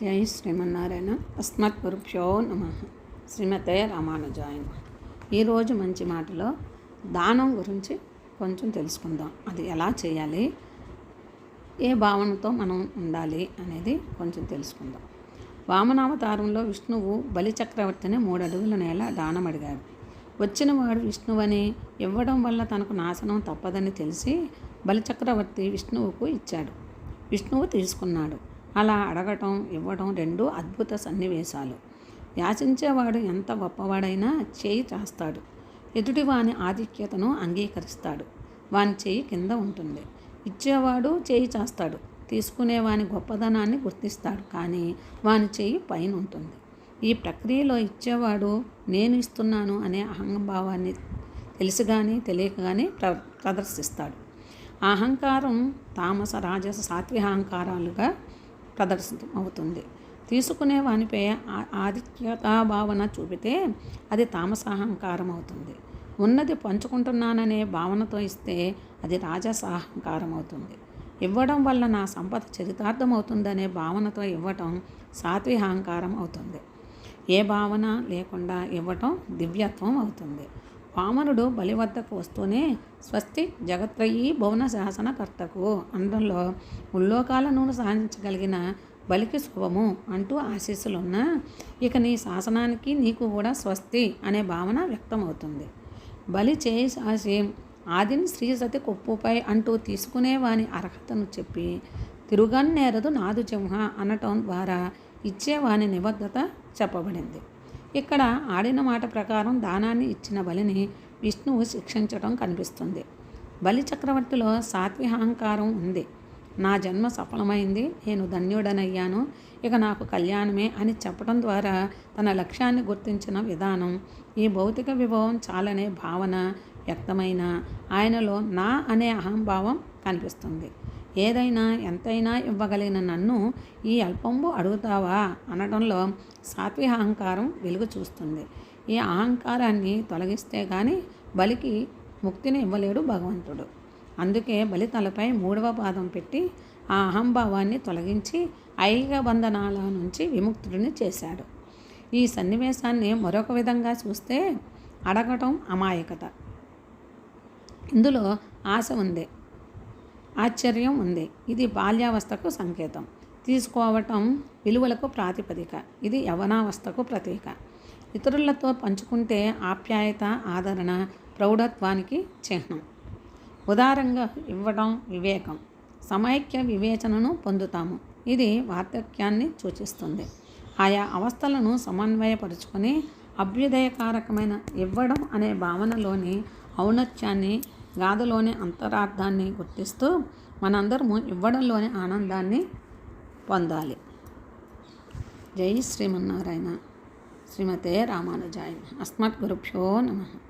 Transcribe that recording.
జై శ్రీమన్నారాయణ అస్మత్ పురుషో నమ. శ్రీమతే రామానుజాయ ఈరోజు మంచి మాటలో దానం గురించి కొంచెం తెలుసుకుందాం. అది ఎలా చేయాలి? ఏ భావనతో మనం ఉండాలి అనేది కొంచెం తెలుసుకుందాం. వామనావతారంలో విష్ణువు బలి చక్రవర్తిని మూడు అడుగుల నేల దానం అడిగాడు. వచ్చిన వాడు విష్ణువని ఇవ్వడం వల్ల తనకు నాశనం తప్పదని తెలిసి బలిచక్రవర్తి విష్ణువుకు ఇచ్చాడు. విష్ణువు తీసుకున్నాడు. అలా అడగటం ఇవ్వడం రెండు అద్భుత సన్నివేశాలు. యాచించేవాడు ఎంత గొప్పవాడైనా చేయి చాస్తాడు. ఎదుటి వాని ఆధిక్యతను అంగీకరిస్తాడు. వాని చేయి కింద ఉంటుంది. ఇచ్చేవాడు చేయి చాస్తాడు. తీసుకునేవాని గొప్పదనాన్ని గుర్తిస్తాడు. కానీ వాని చేయి పైన ఉంటుంది. ఈ ప్రక్రియలో ఇచ్చేవాడు నేను ఇస్తున్నాను అనే అహంభావాన్ని తెలిసి కానీ తెలియక కానీ ప్ర ప్రదర్శిస్తాడు. అహంకారం తామస రాజస సాత్విక అహంకారాలుగా అవుతుంది. తీసుకునే వానిపై ఆధిక్యతా భావన చూపితే అది తామసాహంకారం అవుతుంది ఉన్నది పంచుకుంటున్నాననే భావనతో ఇస్తే అది రాజసాహంకారం అవుతుంది ఇవ్వడం వల్ల నా సంపద చరితార్థం అవుతుందనే భావనతో ఇవ్వటం సాత్విహాంకారం అవుతుంది ఏ భావన లేకుండా ఇవ్వటం దివ్యత్వం అవుతుంది. వామనుడు బలి వద్దకు వస్తూనే స్వస్తి జగత్రయీ భువన శాసనకర్తకు అండంలో ఉల్లోకాలను సాధించగలిగిన బలికి శుభము అంటూ ఆశీస్సులున్నా ఇక నీ శాసనానికి నీకు కూడా స్వస్తి అనే భావన వ్యక్తమవుతుంది. బలి చేసి ఆదిని శ్రీసతి కొప్పుపై అంటూ తీసుకునేవాని అర్హతను చెప్పి తిరుగన్నేరదు నాదు సింహ అనటం ద్వారా ఇచ్చేవాని నిబద్ధత చెప్పబడింది. ఇక్కడ ఆడిన మాట ప్రకారం దానాన్ని ఇచ్చిన బలిని విష్ణువు శిక్షించడం కనిపిస్తుంది. బలి చక్రవర్తిలో సాత్విహాంకారం ఉంది. నా జన్మ సఫలమైంది. నేను ధన్యుడనయ్యాను. ఇక నాకు కళ్యాణమే అని చెప్పడం ద్వారా తన లక్ష్యాన్ని గుర్తించిన విధానం ఈ భౌతిక విభవం చాలనే భావన వ్యక్తమైన ఆయనలో నా అనే అహంభావం కనిపిస్తుంది. ఏదైనా ఎంతైనా ఇవ్వగలిగిన నన్ను ఈ అల్పంబు అడుగుతావా? అనడంలో సాత్విక అహంకారం వెలుగు చూస్తుంది. ఈ అహంకారాన్ని తొలగిస్తే కానీ బలికి ముక్తిని ఇవ్వలేడు భగవంతుడు. అందుకే బలి తలపై మూడవ పాదం పెట్టి ఆ అహంభావాన్ని తొలగించి ఐహిక బంధనాల నుంచి విముక్తుడిని చేశాడు. ఈ సన్నివేశాన్ని మరొక విధంగా చూస్తే అడగటం అమాయకత. ఇందులో ఆశ ఉంది. ఆశ్చర్యం ఉంది. ఇది బాల్యావస్థకు సంకేతం. తీసుకోవటం విలువలకు ప్రాతిపదిక. ఇది యవనావస్థకు ప్రతీక. ఇతరులతో పంచుకుంటే ఆప్యాయత ఆదరణ ప్రౌఢత్వానికి చిహ్నం. ఉదారంగా ఇవ్వడం వివేకం. సమైక్య వివేచనను పొందుతాము. ఇది వార్ధక్యాన్ని సూచిస్తుంది. ఆయా అవస్థలను సమన్వయపరుచుకొని అభ్యుదయకారకమైన ఇవ్వడం అనే భావనలోని ఔన్నత్యాన్ని గాథలోని అంతరార్థాన్ని గుర్తిస్తూ మనందరము ఇవ్వడంలోని ఆనందాన్ని పొందాలి. జై శ్రీమన్నారాయణ. శ్రీమతే రామానుజాయ. అస్మత్ గురుభ్యో నమః.